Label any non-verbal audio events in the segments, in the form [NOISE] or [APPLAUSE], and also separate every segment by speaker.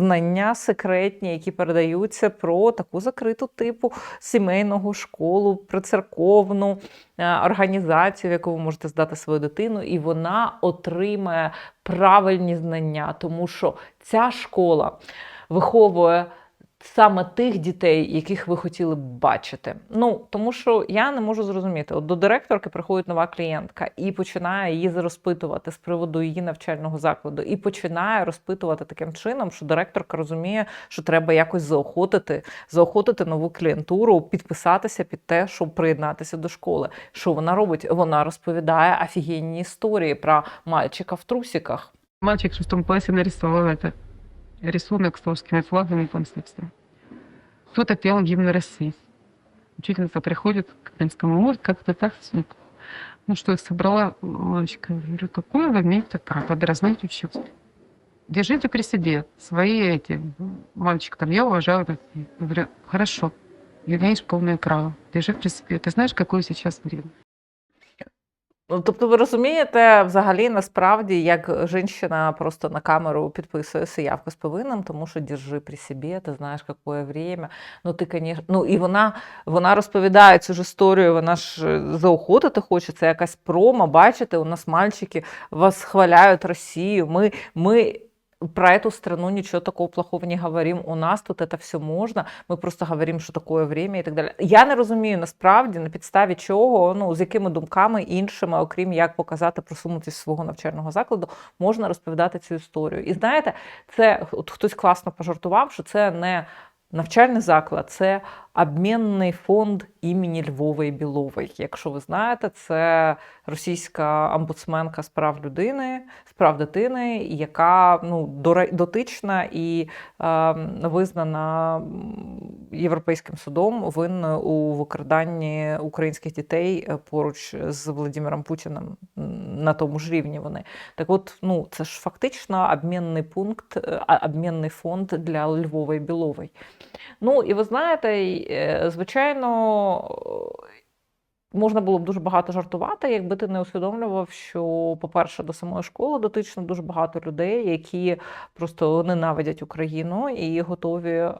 Speaker 1: знання секретні, які передаються про таку закриту типу сімейного школу, прицерковну е, організацію, в яку ви можете здати свою дитину, і вона отримає правильні знання, тому що ця школа виховує. Саме тих дітей, яких ви хотіли б бачити. Ну тому що я не можу зрозуміти. От до директорки приходить нова клієнтка і починає її розпитувати з приводу її навчального закладу, і починає розпитувати таким чином, що директорка розуміє, що треба якось заохотити, заохотити нову клієнтуру, підписатися під те, щоб приєднатися до школи. Що вона робить? Вона розповідає офігенні історії про мальчика в трусиках.
Speaker 2: Мальчик в шестом классе нарисовал это. Рисунок с русскими флагами и. Кто-то пел гимн России. Учительница приходит к Клинскому, может, как-то так. Ну что, я собрала. Я говорю, какое вы имеете право подразнить учителя? Держите при себе свои эти... Мальчик там, я уважаю. такие». Я говорю, хорошо, имеешь полное право. Держи при себе. Ты знаешь, какое сейчас время?
Speaker 1: Ну, тобто, ви розумієте, взагалі, насправді, як жінка просто на камеру підписує заявку з повинним, тому що держи при собі, ти знаєш, яке время. Ну, ти, конечно, ну і вона, вона розповідає цю ж історію, вона ж е, заохотити хоче, це якась промо. Бачите, у нас мальчики вас хваляють Росію. Ми, ми про эту страну ничего такого плохого не говорим. У нас тут это все можна. Ми просто говоримо, що такое время і так далі. Я не розумію насправді на підставі чого, ну з якими думками іншими, окрім як показати просунутість свого навчального закладу, можна розповідати цю історію. І знаєте, це от хтось класно пожартував, що це не навчальний заклад, це обмінний фонд імені Львової Білової. Якщо ви знаєте, це російська омбудсменка з прав людини, з прав дитини, яка ну, дотична і е, визнана Європейським судом винною у викраданні українських дітей е, поруч з Володимиром Путіним на тому ж рівні вони. Так от, ну, це ж фактично обмінний пункт, е, обмінний фонд для Львової Білової. Ну, і ви знаєте, е, звичайно, можна було б дуже багато жартувати, якби ти не усвідомлював, що, по-перше, до самої школи дотично дуже багато людей, які просто ненавидять Україну і готові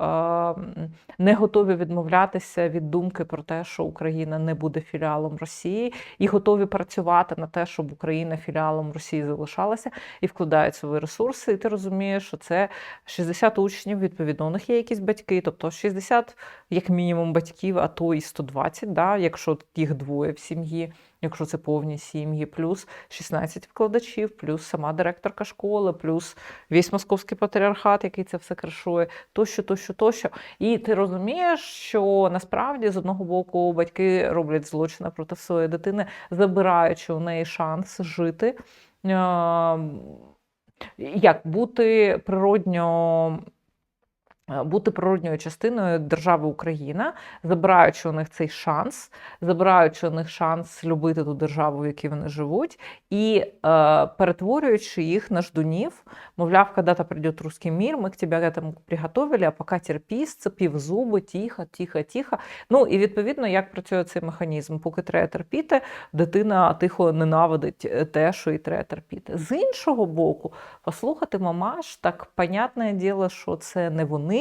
Speaker 1: не готові відмовлятися від думки про те, що Україна не буде філіалом Росії, і готові працювати на те, щоб Україна філіалом Росії залишалася, і вкладають свої ресурси. І ти розумієш, що це 60 учнів, відповідно, у них є якісь батьки, тобто 60 як мінімум батьків, а то і 120, да, якщо їх двоє в сім'ї, якщо це повні сім'ї, плюс 16 викладачів, плюс сама директорка школи, плюс весь московський патріархат, який це все кришує, тощо, тощо, тощо. І ти розумієш, що насправді з одного боку батьки роблять злочини проти своєї дитини, забираючи у неї шанс жити. Е, Як бути природньо бути природньою частиною держави Україна, забираючи у них цей шанс, забираючи у них шанс любити ту державу, в якій вони живуть, і е, перетворюючи їх на ждунів, мовляв, когда-то придет русский мир, ми к тебе к этому приготовили, а поки терпі, сцепів зуби, тихо, тихо, тихо. Ну і відповідно, як працює цей механізм, поки треба терпіти, дитина тихо ненавидить е, те, що і треба терпіти. З іншого боку, послухати мамаш, так понятне діло, що це не вони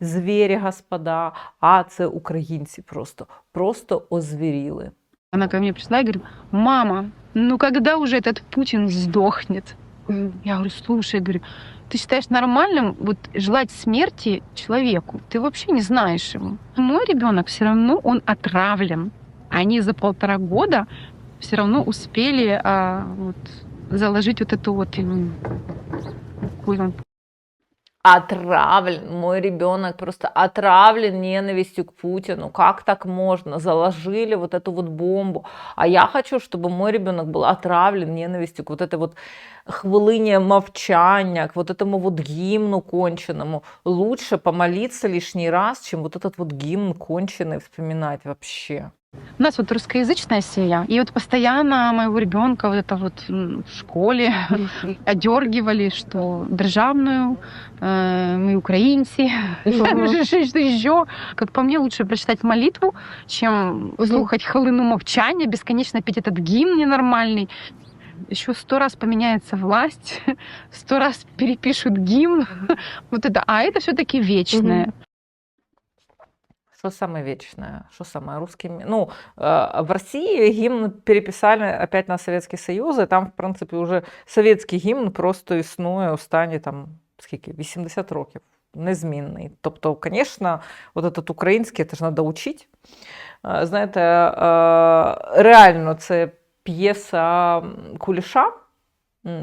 Speaker 1: звірі, господа, а це українці просто, просто озвіріли.
Speaker 2: Она ко мне пришла и говорит, мама, ну когда уже этот Путин сдохнет? Я говорю, слушай, говорю, ты считаешь нормальным вот желать смерти человеку? Ты вообще не знаешь его. Мой ребенок все равно, он отравлен. Они за полтора года все равно успели а, вот, заложить вот эту вот м, какую он
Speaker 1: Отравлен, мой ребенок просто отравлен ненавистью к Путину. Как так можно? Заложили вот эту вот бомбу. А я хочу, чтобы мой ребенок был отравлен ненавистью к вот этой вот хвилине молчания, к вот этому вот гимну конченному. Лучше помолиться лишний раз, чем вот этот вот гимн конченый вспоминать вообще.
Speaker 2: У нас вот русскоязычная семья, и вот постоянно моего ребенка вот это вот в школе [LAUGHS] одергивали, что державную, э, мы украинцы, [LAUGHS] что еще. Как по мне, лучше прочитать молитву, чем слухать хвилину мовчання, бесконечно петь этот гимн ненормальный. еще сто раз поменяется власть, [LAUGHS] сто раз перепишут гимн. Вот это, а это все-таки вечное.
Speaker 1: Что самое вечное? Что самое русский? Ну, э, в России гимн переписали опять на Советский Союз, и там, в принципе, уже советский гімн просто існує у стані там скільки? 80 років. Незмінний. Тобто, звісно, от этот український це ж треба учити. Е, Знаєте, е, реально це п'єса Куліша.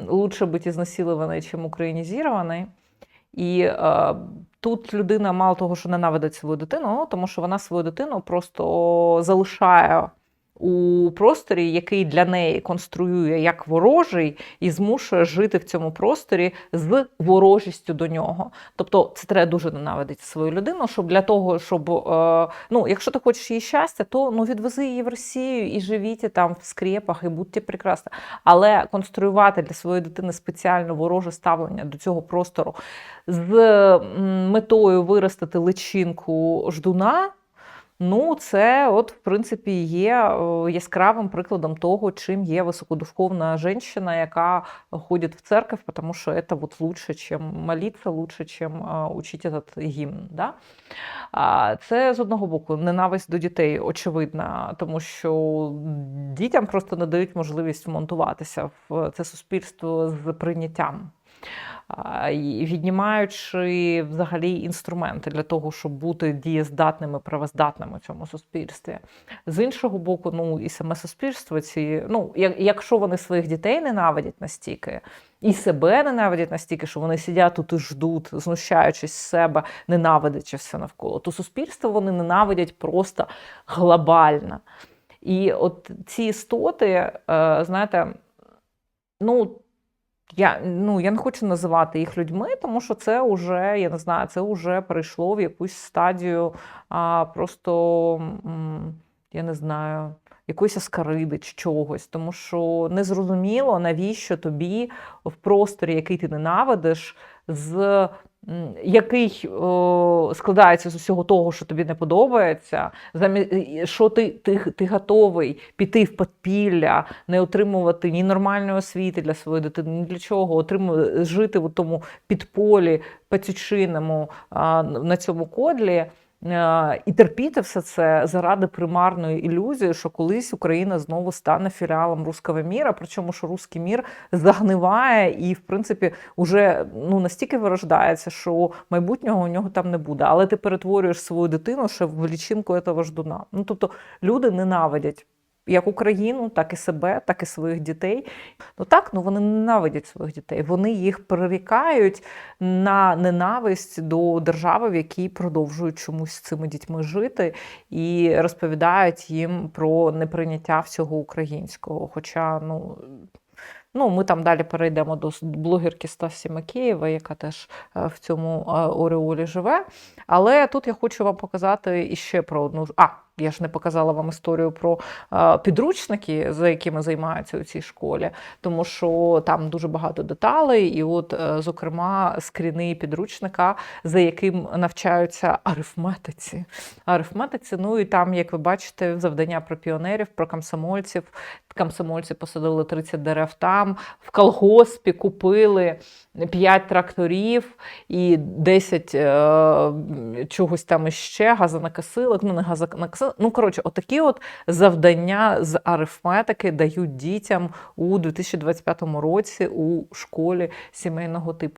Speaker 1: Лучше бути ізнасилованою, чим українізованою. І тут людина мало того, що ненавидить свою дитину, ну, тому що вона свою дитину просто залишає у просторі, який для неї конструює як ворожий, і змушує жити в цьому просторі з ворожістю до нього. Тобто це треба дуже ненавидити свою людину, щоб для того, щоб е, ну, якщо ти хочеш її щастя, то ну відвези її в Росію і живіть там в скрепах, і будьте прекрасні. Але конструювати для своєї дитини спеціально вороже ставлення до цього простору з метою виростити личинку ждуна. Ну, це, от, в принципі, є е, яскравим прикладом того, чим є високодуховна жінка, яка ходить в церковь, тому що це от лучше, чим молитися, лучше, чим е, учити этот гімн. Да? Це з одного боку ненависть до дітей, очевидна, тому що дітям просто не дають можливість вмонтуватися в це суспільство з прийняттям. Віднімаючи взагалі інструменти для того, щоб бути дієздатними, правоздатними в цьому суспільстві. З іншого боку, ну і саме суспільство, ці, ну, якщо вони своїх дітей ненавидять настільки, і себе ненавидять настільки, що вони сидять тут і ждуть, знущаючись з себе, ненавидячи все навколо, то суспільство вони ненавидять просто глобально. І от ці істоти, е, знаєте, ну. Я, ну, я не хочу називати їх людьми, тому що це вже, я не знаю, це вже перейшло в якусь стадію а, просто, я не знаю, якоїсь аскариди чи чогось. Тому що незрозуміло, навіщо тобі в просторі, який ти ненавидиш, з який о, складається з усього того, що тобі не подобається, замі- що ти, ти, ти готовий піти в підпілля, не отримувати ні нормальної освіти для своєї дитини, ні для чого, отримувати, жити в тому підполі пацючиному на цьому кодлі. А, І терпіти все це заради примарної ілюзії, що колись Україна знову стане філіалом руского міра, причому що руський мір загниває і, в принципі, уже ну настільки вирождається, що майбутнього у нього там не буде. Але ти перетворюєш свою дитину ще в лічинку цього ждуна. Ну тобто люди ненавидять як Україну, так і себе, так і своїх дітей. Ну так, ну вони ненавидять своїх дітей. Вони їх прирікають на ненависть до держави, в якій продовжують чомусь з цими дітьми жити, і розповідають їм про неприйняття всього українського. Хоча, ну. Ну, ми там далі перейдемо до блогерки Стасі Макеєва, яка теж е, в цьому е, ореолі живе. Але тут я хочу вам показати іще про одну. А, я ж не показала вам історію про е, підручники, за якими займаються у цій школі, тому що там дуже багато деталей, і от, зокрема, скріни підручника, за яким навчаються арифметиці. Арифметиці, ну і там, як ви бачите, завдання про піонерів, про комсомольців. Комсомольці посадили 30 дерев там, в колгоспі купили 5 тракторів і 10 е, чогось там іще, газонокосилок, ну не газонокосилок. Ну, коротше, отакі от завдання з арифметики дають дітям у 2025 році у школі сімейного типу.